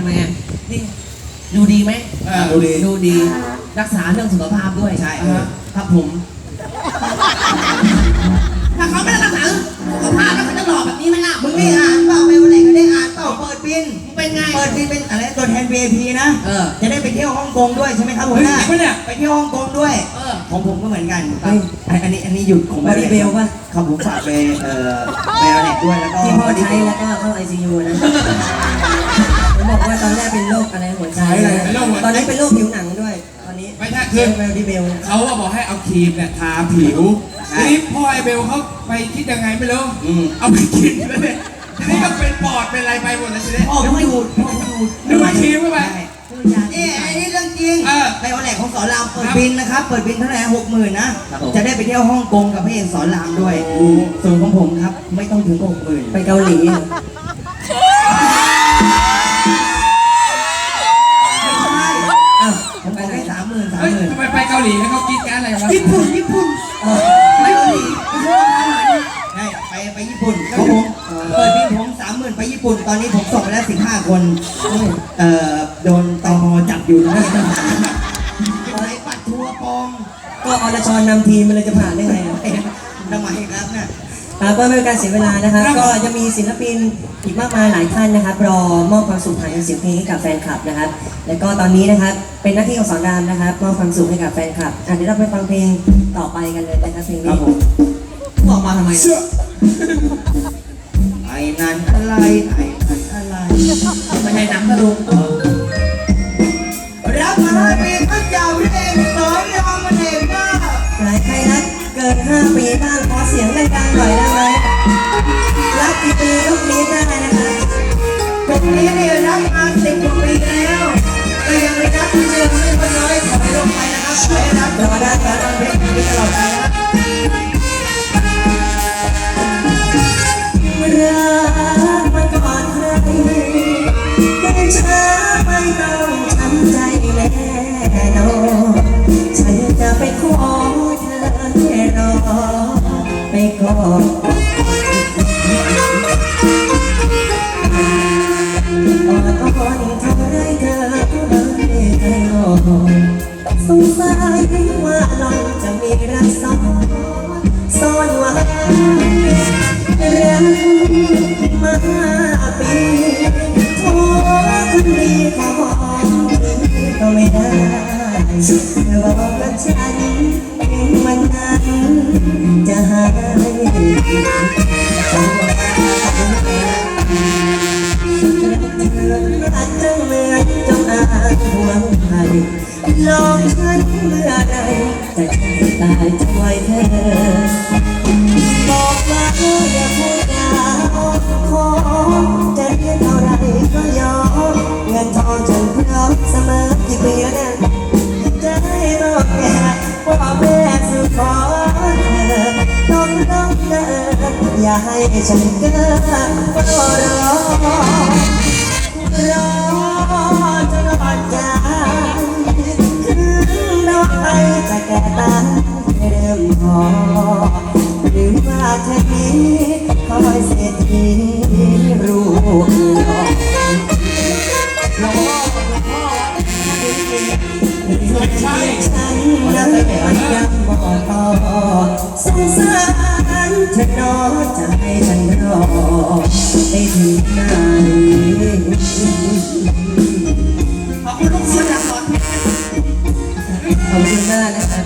ทำไมอะนี่ดูดีไหมเออดูดี ดูดี รักษาเรื่องสุขภาพด้วยใช่อ่าฮะครับผม ถ้าเขาไม่ได้รักษาสุขภาพแล้วเขาจะหล่อแบบนี้ไหมล่ะมึงไม่อ่านเปล่าไปวันไหนก็ได้อ่านเปล่าเปิดบินมึงเป็นไง เปิดบินเป็นอะไรตัวแทน VIP นะเออจะได้ไปเที่ยวฮ่องกงด้วยใช่ไหมครับหัวหน้าเฮ้ยจริงปะเนี่ย ไปเที่ยวฮ่องกงด้วยเออ ของผมก็เหมือนกันเฮ้ยอันอันนี้อันนี้หยุดของบริเบลป่ะครับผมฝากไปเอ่อไปเอาเน็ตด้วยแล้วก็ที่พ่อใช้แล้วก็เข้าไอซียูนะผม บอกว่าตอนแรกเป็นโรคอะไรหัวใจใช่เลยเป็นโรคหัวใจ ตอนนี้เป็นโรคผิวหนังด้วย ตอนนี้ไม่ใช่คือเบลดีเบล เขาอะบอกให้เอาครีมเนี่ยทาผิวทีนี้พ่อไอเบลเขาไปคิดยังไงไม่รู้อืม เอาไปกินแล้วเนี่ยทีนี้ก็เป็นปอดเป็นอะไรไปหมดเลยทีนี้ พ่อผมดูดพ่อผมดูดนึกว่าครีมเข้าไปใช่เอ๊ะอันนี้เรื่องจริงเออไปเอาแหลกของสอนรามเปิดครับบินนะครับ เปิดบินเท่าไหร่หกหมื่นนะ ครับผม จะได้ไปเที่ยวฮ่องกงกับพระเอกสอนรามด้วย ส่วนของผมครับ ไม่ต้องถึงหกหมื่นไปเกาหลี มสามหมื่นไปญี่ปุ่นตอนนี้ผมส่งไปแล้วสิบห้าคนเอ่อโดนตมจับอยู่นะไปปัดทัวร์ปลอมก็อรชรนำทีมมันเลยจะผ่านได้ไงอะเอ๊ะทำไมครับเนี่ยครับก็ไม่เป็นการเสียเวลานะครับก็จะมีศิลปินอีกมากมายหลายท่านนะครับ รอมอบความสุขผ่านเสียงเพลงให้กับแฟนคลับนะครับ แล้วก็ตอนนี้นะครับเป็นหน้าที่ของสอนรามนะครับมอบความสุขให้กับแฟนคลับอะเดี๋ยวเราไปฟังเพลงต่อไปกันเลยนะครับเพลงครันี้บผมบอกมาทำไม เชื่อไอ้ นั่นอะไรไอ้นั่นอะไรไม่ใช่หนังตะลุงรับมาให้ปีพระเจ้าเองสอนรามเองนะหลายใครรักเกิน5ปีบ้างขอเสียงดังๆหน่อยได้ไหมรักกี่ปียกนี้ได้นะครับตรงนี้เนี่ยรับมาสิบกว่าปีแล้วก็ยังไม่รับที่เดิมไม่พอน้อยถอยลงไปนะครับถอยรับรอได้ตอนเพลงนี้ตลอดไปนะ สงสัยว่าเราจะมีรักซ้อนซ่อนไว้รักมาปีขอคนดีขอทีก็ไม่ได้บอกกับฉัน รักเธอเหมือนจงอางห่วงใครลองฉันเมื่อใดแต่ฉันตายจะไว้เธอบอกว่าอย่าพูดจาอ่อนขอจะเรียนเท่าไรก็ยอมเงินทองฉันพร้อมเสมอกี่ปีแล้นะจะให้บอกแกพ่อแม่สุขอเธอต้องต้องเดินอย่าให้ฉันเกินก็รอรอ ใจคืนน้องไปจะแก่ตาเริ่มพอหรือว่าเธอนี้คอยเศรษฐีรูปหล่อหล่อหล่อไม่ใช่ฉันยังยังบอกต่อสงสาร เธอน้อจะให้ฉันรอได้ถึงไหนขอบคุณทุกคนจากสอนเพลงขอบคุณมากนะครับ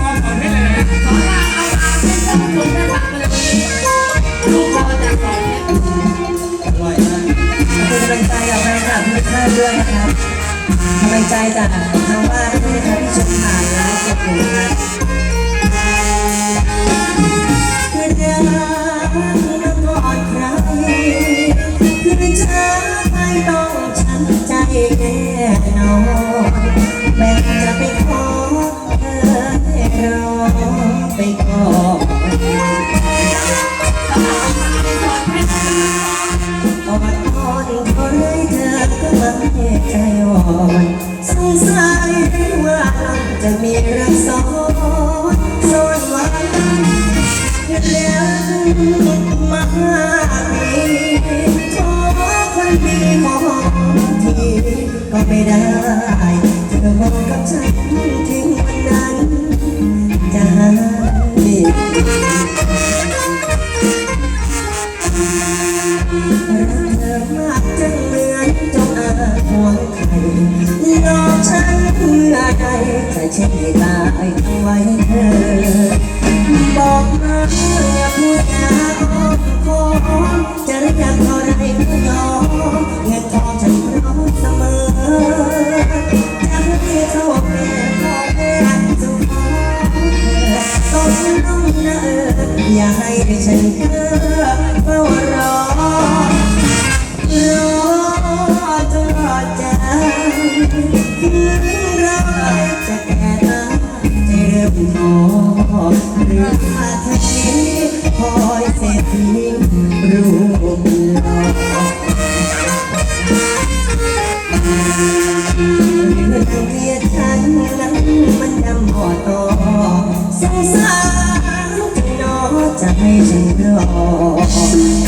มองเอาให้เลยนะสอนรามเอาอาเป็นต้นทุนได้ฟังเลยลูกพ่อจากสอนเพลงอร่อยมากขอบคุณกำลังใจกับแฟนคลับทุกท่านด้วยนะครับกำลังใจจากทางบ้านด้วยนะครับที่ชมผ่านนะขอบคุณ จะมีรักซ้อนซ่อนไว้เลือมากมีขอคนดีของทีก็ไม่ได้ เธอบอกกับฉันทิ้งวันนั้นจะหายเธอมากจังเหมือนจงอาหัว ตายทั้งไว้เธอ บอกมาอย่าพูดจาอ้อมค้อมจะเรียกเท่าไรก็ยอมเงินทองฉันพร้อมเสมอจะให้เขาเป็นพ่อแม่สุขต้องน้องนะเอออย่าให้ฉันเก้อเฝ้ารอรอ จะแก่ตาจะเริ่มหมอหรืออาเทคอยเศรษฐีรูปหล่อสงสารน้องจะให้ฉันรอ